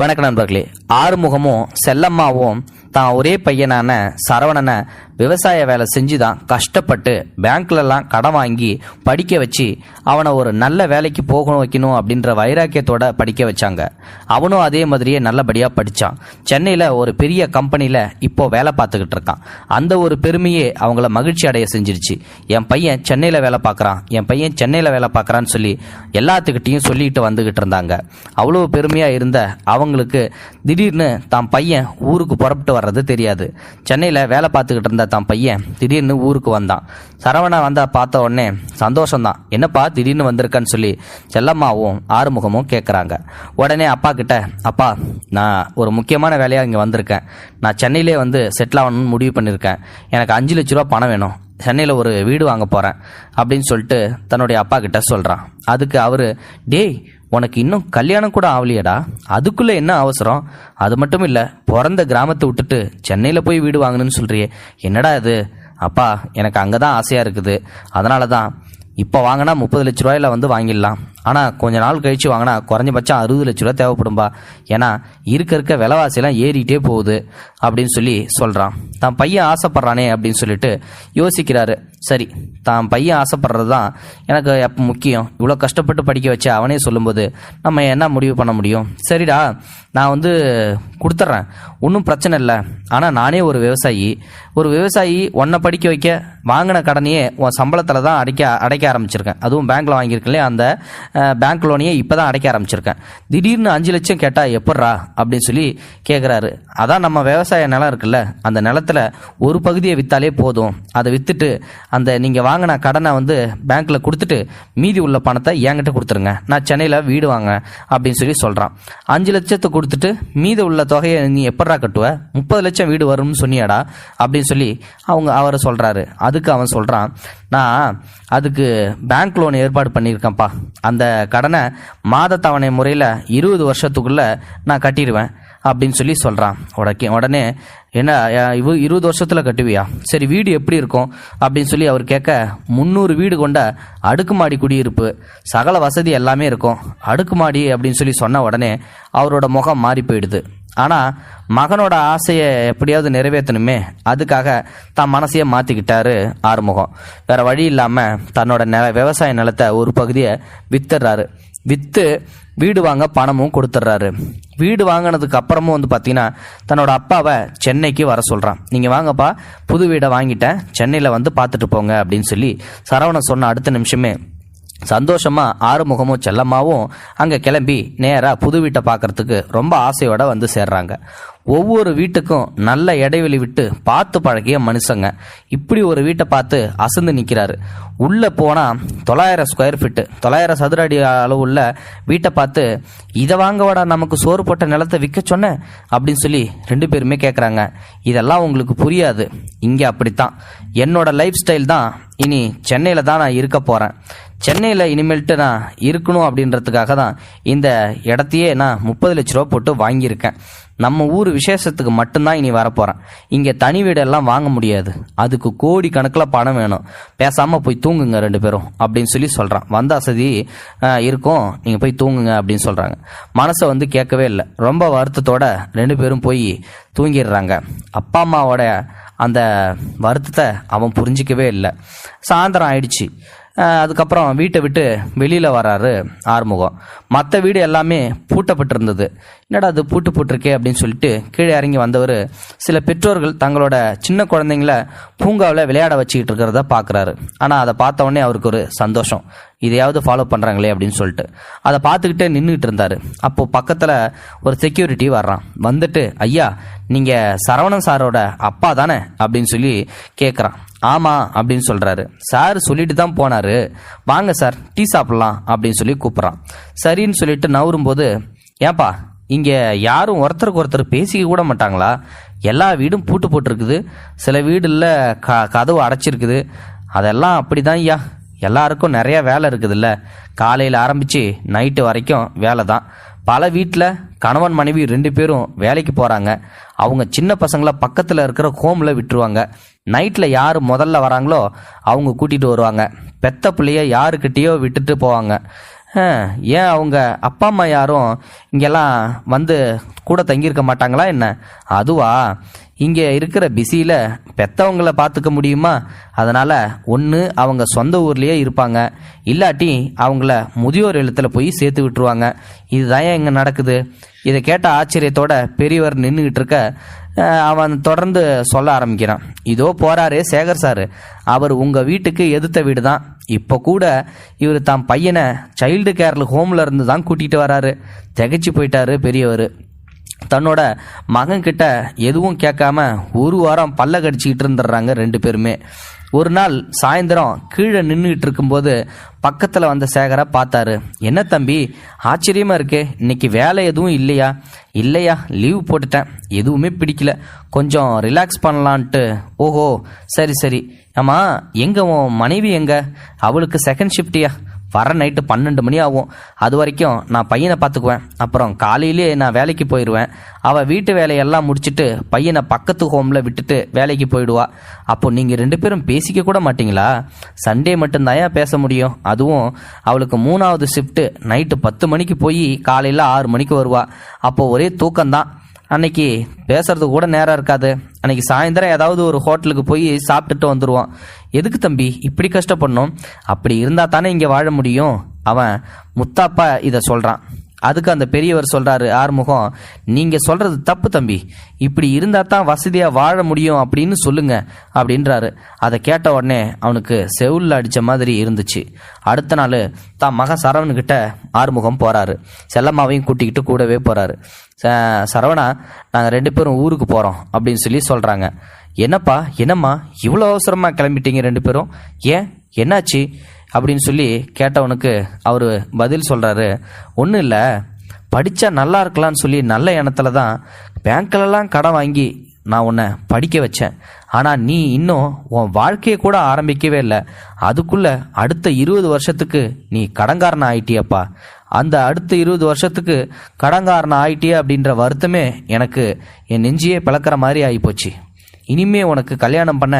வணக்க நண்பர்களே ஆறுமுகமும் செல்லம்மாவும் தான் ஒரே பையனான சரவணனை விவசாய வேலை செஞ்சு தான் கஷ்டப்பட்டு பேங்க்லலாம் கடன் வாங்கி படிக்க வச்சு அவனை ஒரு நல்ல வேலைக்கு போகணும் வைக்கணும் அப்படின்ற வைராக்கியத்தோட படிக்க வச்சாங்க. அவனும் அதே மாதிரியே நல்லபடியாக படித்தான் சென்னையில் ஒரு பெரிய கம்பெனியில் இப்போ வேலை பார்த்துக்கிட்டு இருக்கான். அந்த ஒரு பெருமையே அவங்கள மகிழ்ச்சி அடைய செஞ்சிருச்சு. என் பையன் சென்னையில் வேலை பார்க்குறான். என் பையன் சென்னையில் வேலை பார்க்குறான்னு சொல்லி எல்லாத்துக்கிட்டேயும் சொல்லிக்கிட்டு வந்துக்கிட்டு இருந்தாங்க. அவ்வளோ பெருமையாக இருந்த அவங்களுக்கு திடீர்னு தான் பையன் ஊருக்கு புறப்பட்டு வர்றது தெரியாது. சென்னையில் வேலை பார்த்துக்கிட்டு இருந்த தான் பையன் திடீர்னு ஊருக்கு வந்தான். சரவணா வந்தா பார்த்த உடனே சந்தோஷம்தான். என்னப்பா திடீர்னு வந்திருக்கான்னு சொல்லி செல்லம்மாவும் ஆறுமுகமும் கேட்குறாங்க உடனே அப்பா கிட்ட அப்பா நான் ஒரு முக்கியமான வேலையாக இங்கே வந்திருக்கேன். நான் சென்னையிலே வந்து செட்டில் ஆகணும்னு முடிவு பண்ணியிருக்கேன் எனக்கு அஞ்சு லட்ச ரூபா பணம் வேணும். சென்னையில் ஒரு வீடு வாங்க போகிறேன் அப்படின்னு சொல்லிட்டு தன்னுடைய அப்பா கிட்ட சொல்கிறான் அதுக்கு அவர் டேய் உனக்கு இன்னும் கல்யாணம் கூட ஆகலையடா அதுக்குள்ளே என்ன அவசரம்? அது மட்டும் இல்லை பிறந்த கிராமத்தை விட்டுட்டு சென்னையில் போய் வீடு வாங்கணும்னு சொல்கிறியே என்னடா இது? அப்பா எனக்கு அங்கே தான் ஆசையாக இருக்குது. அதனால தான் இப்போ வாங்கினா முப்பது லட்ச ரூபாயில் வந்து வாங்கிடலாம். ஆனால் கொஞ்ச நாள் கழித்து வாங்கினா குறைஞ்சபட்சம் அறுபது லட்ச ரூபா தேவைப்படும்பா. ஏன்னா இருக்க இருக்க விலைவாசியெல்லாம் ஏறிட்டே போகுது அப்படின்னு சொல்லி சொல்கிறான் தான் பையன் ஆசைப்பட்றானே அப்படின்னு சொல்லிட்டு யோசிக்கிறாரு. சரி தான் பையன் ஆசைப்படுறது தான் எனக்கு எப்போ முக்கியம். இவ்வளோ கஷ்டப்பட்டு படிக்க வச்ச அவனே சொல்லும்போது நம்ம என்ன முடிவு பண்ண முடியும்? சரிடா நான் வந்து கொடுத்துட்றேன். ஒன்றும் பிரச்சனை இல்லை. ஆனால் நானே ஒரு விவசாயி. ஒரு விவசாயி உன்னை படிக்க வைக்க வாங்கின கடனையே உன் சம்பளத்தில் தான் அடைக்க அடைக்க ஆரம்பிச்சிருக்கேன். அதுவும் பேங்க்கில் வாங்கியிருக்கேன் அந்த பேங்க் லோனையே இப்போ தான் அடைக்க ஆரம்பிச்சிருக்கேன். திடீர்னு அஞ்சு லட்சம் கேட்டால் எப்பட்றா? அப்படின்னு சொல்லி கேட்குறாரு அதான் நம்ம விவசாய நிலம் இருக்குல்ல அந்த நிலத்துல ஒரு பகுதியை விற்றாலே போதும். அதை விற்றுட்டு அந்த நீங்கள் வாங்கின கடனை வந்து பேங்க்கில் கொடுத்துட்டு மீதி உள்ள பணத்தை என்கிட்ட கொடுத்துருங்க. நான் சென்னையில் வீடு வாங்க அப்படின்னு சொல்லி சொல்கிறான் அஞ்சு லட்சத்தை கொடுத்துட்டு மீதி உள்ள தொகையை நீ எப்பட்றா கட்டுவ? முப்பது லட்சம் வீடு வரும்னு சொன்னியாடா அப்படின்னு சொல்லி அவங்க அவரை சொல்கிறாரு அதுக்கு அவன் சொல்கிறான் நான் அதுக்கு பேங்க் லோன் ஏற்பாடு பண்ணியிருக்கேன்ப்பா. அந்த கடனை மாத தவணை முறையில் இருபது வருஷத்துக்குள்ளே நான் கட்டிடுவேன் அப்படின்னு சொல்லி சொல்கிறான் உடனே உடனே என்ன இவ இருபது வருஷத்தில் கட்டுவியா? சரி வீடு எப்படி இருக்கும்? அப்படின்னு சொல்லி அவர் கேட்க முந்நூறு வீடு கொண்ட அடுக்குமாடி குடியிருப்பு. சகல வசதி எல்லாமே இருக்கும். அடுக்குமாடி அப்படின்னு சொல்லி சொன்ன உடனே அவரோட முகம் மாறி போயிடுது. ஆனால் மகனோட ஆசையை எப்படியாவது நிறைவேற்றணுமே அதுக்காக தான் மனசையே மாற்றிக்கிட்டாரு ஆறுமுகம். வேற வழி இல்லாமல் தன்னோட நில விவசாய நிலத்தை ஒரு பகுதியை வித்துடுறாரு. விற்று வீடு வாங்க பணமும் கொடுத்துட்றாரு. வீடு வாங்கினதுக்கு அப்புறமும் வந்து பார்த்தீங்கன்னா தன்னோட அப்பாவை சென்னைக்கு வர சொல்கிறான் நீங்கள் வாங்கப்பா புது வீடை வாங்கிட்டேன் சென்னையில் வந்து பார்த்துட்டு போங்க அப்படின்னு சொல்லி சரவணன் சொன்ன அடுத்த நிமிஷமே சந்தோஷமா ஆறுமுகமும் செல்லம்மாவும் அங்கே கிளம்பி நேராக புது வீட்டை பார்க்கறதுக்கு ரொம்ப ஆசையோட வந்து சேர்றாங்க. ஒவ்வொரு வீட்டுக்கும் நல்ல இடைவெளி விட்டு பார்த்து பழகிய மனுஷங்க. இப்படி ஒரு வீட்டை பார்த்து அசந்து நிற்கிறாரு உள்ளே போனால் தொள்ளாயிரம் ஸ்கொயர் ஃபீட்டு தொள்ளாயிரம் சதுர அடி அளவுள்ள வீட்டை பார்த்து இதை வாங்கவாடா நமக்கு சோறு போட்ட நிலத்தை விற்க சொன்னேன் அப்படின்னு சொல்லி ரெண்டு பேருமே கேட்குறாங்க இதெல்லாம் உங்களுக்கு புரியாது. இங்கே அப்படித்தான். என்னோட லைஃப் ஸ்டைல் தான் இனி சென்னையில் தான் நான் இருக்க போகிறேன் சென்னையில் இனிமேல்ட்டு நான் இருக்கணும் அப்படின்றதுக்காக தான் இந்த இடத்தையே நான் முப்பது லட்ச ரூபா போட்டு வாங்கியிருக்கேன். நம்ம ஊர் விசேஷத்துக்கு மட்டும்தான் இனி வரப்போகிறேன் இங்கே தனி வீடெல்லாம் வாங்க முடியாது. அதுக்கு கோடி கணக்கில் பணம் வேணும். பேசாமல் போய் தூங்குங்க ரெண்டு பேரும் அப்படின்னு சொல்லி சொல்கிறான் வந்த வசதி இருக்கும். நீங்கள் போய் தூங்குங்க அப்படின்னு சொல்கிறாங்க மனசை வந்து கேட்கவே இல்லை. ரொம்ப வருத்தத்தோட ரெண்டு பேரும் போய் தூங்கிடுறாங்க. அப்பா அம்மாவோட அந்த வருத்தத்தை அவன் புரிஞ்சிக்கவே இல்லை. சாயந்தரம் ஆயிடுச்சு. அதுக்கப்புறம் வீட்டை விட்டு வெளியில் வராரு ஆறுமுகம். மற்ற வீடு எல்லாமே பூட்டப்பட்டிருந்தது. என்னடா அது பூட்டு போட்டிருக்கே அப்படின்னு சொல்லிட்டு கீழே இறங்கி வந்தவர் சில பெற்றோர்கள் தங்களோட சின்ன குழந்தைங்கள பூங்காவில் விளையாட வச்சுக்கிட்டு இருக்கிறத பார்க்குறாரு ஆனால் அதை பார்த்த உடனே அவருக்கு ஒரு சந்தோஷம். இதையாவது ஃபாலோ பண்ணுறாங்களே அப்படின்னு சொல்லிட்டு. அதை பார்த்துக்கிட்டே நின்றுக்கிட்டு இருந்தார். அப்போது பக்கத்தில் ஒரு செக்யூரிட்டி வர்றான். வந்துட்டு ஐயா நீங்கள் சரவணன் சாரோட அப்பா தானே? அப்படின்னு சொல்லி கேட்குறான் ஆமாம் அப்படின்னு சொல்கிறாரு சார் சொல்லிட்டு தான் போனார். வாங்க சார் டீ சாப்பிட்லாம் அப்படின்னு சொல்லி கூப்பிட்றான். சரின்னு சொல்லிட்டு நவரும்போது ஏன்பா இங்கே யாரும் ஒருத்தருக்கு ஒருத்தர் பேசிக்க கூட மாட்டாங்களா? எல்லா வீடும் பூட்டு போட்டிருக்குது. சில வீடுல க கதவு அடைச்சிருக்குது. அதெல்லாம் அப்படி தான் ஐயா. எல்லாருக்கும் நிறைய வேலை இருக்குதுல்ல. காலையில் ஆரம்பித்து நைட்டு வரைக்கும் வேலை தான் பல வீட்டில் கணவன் மனைவி ரெண்டு பேரும் வேலைக்கு போகிறாங்க அவங்க சின்ன பசங்களை பக்கத்தில் இருக்கிற ஹோமில் விட்டுருவாங்க. நைட்டில் யார் முதல்ல வராங்களோ அவங்க கூட்டிகிட்டு வருவாங்க. பெத்த பிள்ளைய யாருக்கிட்டேயோ விட்டுட்டு போவாங்க. ஏன் அவங்க அப்பா அம்மா யாரும் இங்கெல்லாம் வந்து கூட தங்கியிருக்க மாட்டாங்களா என்ன? அதுவா? இங்கே இருக்கிற பிஸியில் பெத்தவங்கள பார்த்துக்க முடியுமா? அதனால் ஒன்று அவங்க சொந்த ஊர்லேயே இருப்பாங்க. இல்லாட்டி அவங்கள முதியோர் இல்லத்தில் போய் சேர்த்து விட்டுருவாங்க. இதுதான் இங்கே நடக்குது? இதை கேட்ட ஆச்சரியத்தோட பெரியவர் நின்றுக்கிட்டு இருக்க அவன் தொடர்ந்து சொல்ல ஆரம்பிக்கிறான். இதோ போறாரு சேகர் சார். அவர் உங்கள் வீட்டுக்கு எதிர்த்த வீடு தான் இப்போ கூட இவர் தான் பையனை சைல்டு கேர்ல ஹோம்ல இருந்து தான் கூட்டிகிட்டு வராரு. திகைச்சு போயிட்டாரு பெரியவர். தன்னோட மகன் கிட்ட எதுவும் கேட்காம ஒரு வாரம் பல்ல கடிச்சிக்கிட்டு இருந்துடுறாங்க ரெண்டு பேருமே. ஒரு நாள் சாயந்தரம் கீழே நின்றுட்டு இருக்கும்போது பக்கத்தில் வந்த சேகரை பார்த்தாரு. என்ன தம்பி ஆச்சரியமாக இருக்கே. இன்னைக்கு வேலை எதுவும் இல்லையா? இல்லையா லீவ் போட்டுட்டேன். எதுவுமே பிடிக்கல. கொஞ்சம் ரிலாக்ஸ் பண்ணலான்ட்டு. ஓஹோ சரி சரி. ஆமாம் எங்கள் உன் மனைவி எங்க? அவளுக்கு செகண்ட் ஷிஃப்டியா வர நைட்டு பன்னெண்டு மணி ஆகும். அது வரைக்கும் நான் பையனை பார்த்துக்குவேன். அப்புறம் காலையிலே நான் வேலைக்கு போயிடுவேன் அவள் வீட்டு வேலையெல்லாம் முடிச்சுட்டு பையனை பக்கத்து ஹோமில் விட்டுட்டு வேலைக்கு போயிடுவா. அப்போ நீங்கள் ரெண்டு பேரும் பேசிக்க கூட மாட்டிங்களா? சண்டே மட்டும்தான் பேச முடியும். அதுவும் அவளுக்கு மூணாவது ஷிஃப்ட்டு நைட்டு பத்து மணிக்கு போய் காலையில் ஆறு மணிக்கு வருவா. அப்போ ஒரே தூக்கம்தான். அன்னைக்கு பேசுறது கூட நேரம் இருக்காது. அன்னைக்கு சாயந்தரம் ஏதாவது ஒரு ஹோட்டலுக்கு போய் சாப்பிட்டுட்டு வந்துடுவான் எதுக்கு தம்பி? இப்படி கஷ்டப்படணும். அப்படி இருந்தா தானே இங்கே வாழ முடியும். அவன் முத்தாப்பா இதை சொல்கிறான் அதுக்கு அந்த பெரியவர் சொல்றாரு ஆறுமுகம் நீங்க சொல்றது தப்பு தம்பி. இப்படி இருந்தா தான் வசதியா வாழ முடியும் அப்படின்னு சொல்லுங்க அப்படின்றாரு. அதை கேட்ட உடனே அவனுக்கு செவுல்ல அடிச்ச மாதிரி இருந்துச்சு. அடுத்த நாள் தான் மகன் சரவண்கிட்ட ஆறுமுகம் போறாரு. செல்லம்மாவையும் கூட்டிக்கிட்டு கூடவே போறாரு. "ச- சரவணா நாங்கள் ரெண்டு பேரும் ஊருக்கு போகிறோம் அப்படின்னு சொல்லி சொல்கிறாங்க என்னப்பா என்னம்மா இவ்வளோ அவசரமாக கிளம்பிட்டீங்க ரெண்டு பேரும்? ஏன்? என்னாச்சு? அப்படின்னு சொல்லி கேட்டவனுக்கு அவர் பதில் சொல்கிறாரு ஒன்றும் இல்லை. படித்தா நல்லா இருக்கலாம்னு சொல்லி நல்ல எண்ணத்துல தான் பேங்க்லலாம் கடன் வாங்கி நான் உன்னை படிக்க வச்சேன். ஆனால் நீ இன்னும் உன் வாழ்க்கையை கூட ஆரம்பிக்கவே இல்லை. அதுக்குள்ளே அடுத்த இருபது வருஷத்துக்கு நீ கடங்காரன் ஆயிட்டியப்பா. அந்த அடுத்த இருபது வருஷத்துக்கு கடங்காரன் ஆயிட்டியா அப்படின்ற வருத்தமே எனக்கு என் நெஞ்சியே பிளக்கிற மாதிரி ஆகிப்போச்சு இனிமே உனக்கு கல்யாணம் பண்ண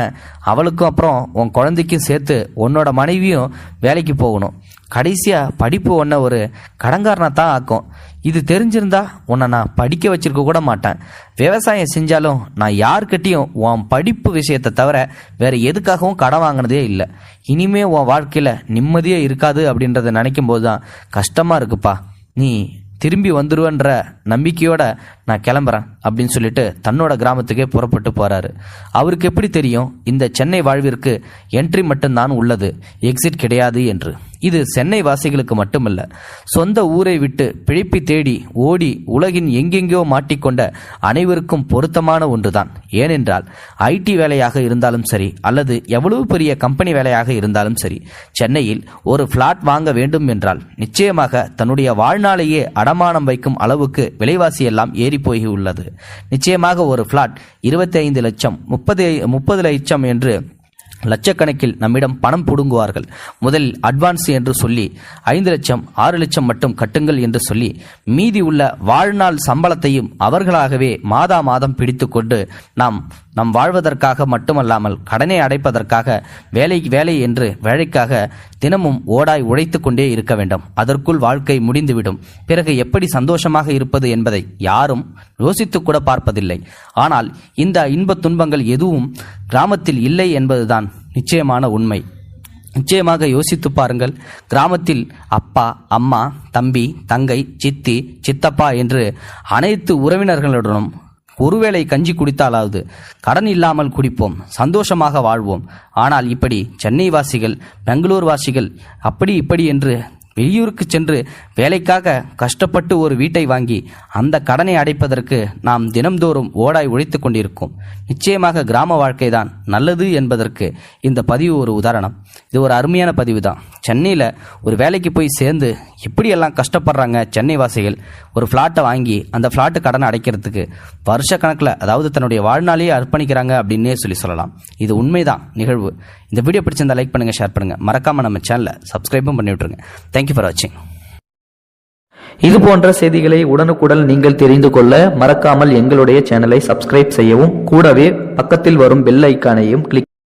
அவளுக்கும் அப்புறம் உன் குழந்தைக்கும் சேர்த்து உன்னோட மனைவியும் வேலைக்கு போகணும். கடைசியாக படிப்பு உன்னை ஒரு கடங்காரனை தான் ஆக்கும். இது தெரிஞ்சிருந்தா உன்னை நான் படிக்க வச்சிருக்க கூட மாட்டேன். விவசாயம் செஞ்சாலும் நான் யார்கிட்டையும் உன் படிப்பு விஷயத்தை தவிர வேற எதுக்காகவும் கடன் வாங்கினதே இல்லை. இனிமே உன் வாழ்க்கையில் நிம்மதியே இருக்காது அப்படின்றத நினைக்கும் போது தான் கஷ்டமாக இருக்குப்பா. நீ திரும்பி வந்துடுவேன்ற நம்பிக்கையோட நான் கிளம்புறேன் அப்படின்னு சொல்லிட்டு தன்னோட கிராமத்துக்கே புறப்பட்டு போறாரு. அவருக்கு எப்படி தெரியும்? இந்த சென்னை வாழ்விற்கு என்ட்ரி மட்டும்தான் உள்ளது. எக்ஸிட் கிடையாது என்று. இது சென்னை வாசிகளுக்கு மட்டுமல்ல சொந்த ஊரை விட்டு பிழைப்பி தேடி ஓடி உலகின் எங்கெங்கோ மாட்டிக்கொண்ட அனைவருக்கும் பொருத்தமான ஒன்றுதான். ஏனென்றால் ஐடி வேலையாக இருந்தாலும் சரி அல்லது எவ்வளவு பெரிய கம்பெனி வேலையாக இருந்தாலும் சரி சென்னையில் ஒரு பிளாட் வாங்க வேண்டும் என்றால் நிச்சயமாக தன்னுடைய வாழ்நாளையே அடமானம் வைக்கும் அளவுக்கு விலைவாசி எல்லாம் ஏறி உள்ளது. நிச்சயமாக ஒரு பிளாட் இருபத்தி ஐந்து லட்சம் முப்பது முப்பது லட்சம் என்று லட்சக்கணக்கில் நம்மிடம் பணம் புடுங்குவார்கள். முதலில் அட்வான்ஸ் என்று சொல்லி ஐந்து லட்சம் ஆறு லட்சம் மட்டும் கட்டுங்கள் என்று சொல்லி மீதி உள்ள வாழ்நாள் சம்பளத்தையும் அவர்களாகவே மாதா மாதம் பிடித்துக்கொண்டு நாம் நம் வாழ்வதற்காக மட்டுமல்லாமல் கடனை அடைப்பதற்காக வேலை வேலை என்று வேலைக்காக தினமும் ஓடாய் உழைத்து கொண்டே இருக்க வேண்டும். அதற்குள் வாழ்க்கை முடிந்துவிடும். பிறகு எப்படி சந்தோஷமாக இருப்பது என்பதை யாரும் யோசித்துக்கூட பார்ப்பதில்லை. ஆனால் இந்த இன்பத் துன்பங்கள் எதுவும் கிராமத்தில் இல்லை என்பதுதான் நிச்சயமான உண்மை. நிச்சயமாக யோசித்து பாருங்கள் கிராமத்தில் அப்பா அம்மா தம்பி தங்கை சித்தி சித்தப்பா என்று அனைத்து உறவினர்களுடனும் ஒருவேளை கஞ்சி குடித்தாலாவது கடன் இல்லாமல் குடிப்போம் சந்தோஷமாக வாழ்வோம். ஆனால் இப்படி சென்னை வாசிகள் பெங்களூர் வாசிகள் அப்படி இப்படி என்று வெளியூருக்கு சென்று வேலைக்காக கஷ்டப்பட்டு ஒரு வீட்டை வாங்கி அந்த கடனை அடைப்பதற்கு நாம் தினம்தோறும் ஓடாய் உழைத்துக் கொண்டிருக்கோம். நிச்சயமாக கிராம வாழ்க்கை தான் நல்லது என்பதற்கு இந்த பதிவு ஒரு உதாரணம். இது ஒரு அருமையான பதிவு தான் சென்னையில் ஒரு வேலைக்கு போய் சேர்ந்து எப்படியெல்லாம் கஷ்டப்படுறாங்க சென்னை வாசிகள். ஒரு ஃப்ளாட்டை வாங்கி அந்த ஃப்ளாட்டு கடனை அடைக்கிறதுக்கு வருஷ கணக்கில் அதாவது தன்னுடைய வாழ்நாளையே அர்ப்பணிக்கிறாங்க அப்படின்னே சொல்லி சொல்லலாம். இது உண்மைதான் நிகழ்வு. இந்த வீடியோ பிடிச்சிருந்தா லைக் பண்ணுங்கள் ஷேர் பண்ணுங்கள் மறக்காமல் நம்ம சேனலை சப்ஸ்கிரைபும் பண்ணி விட்ருங்க தேங்க்யூ ஃபார் வாட்சிங் இது போன்ற செய்திகளை உடனுக்குடன் நீங்கள் தெரிந்து கொள்ள மறக்காமல் எங்களுடைய சேனலை சப்ஸ்கிரைப் செய்யவும் கூடவே பக்கத்தில் வரும் பெல் ஐக்கானையும் கிளிக்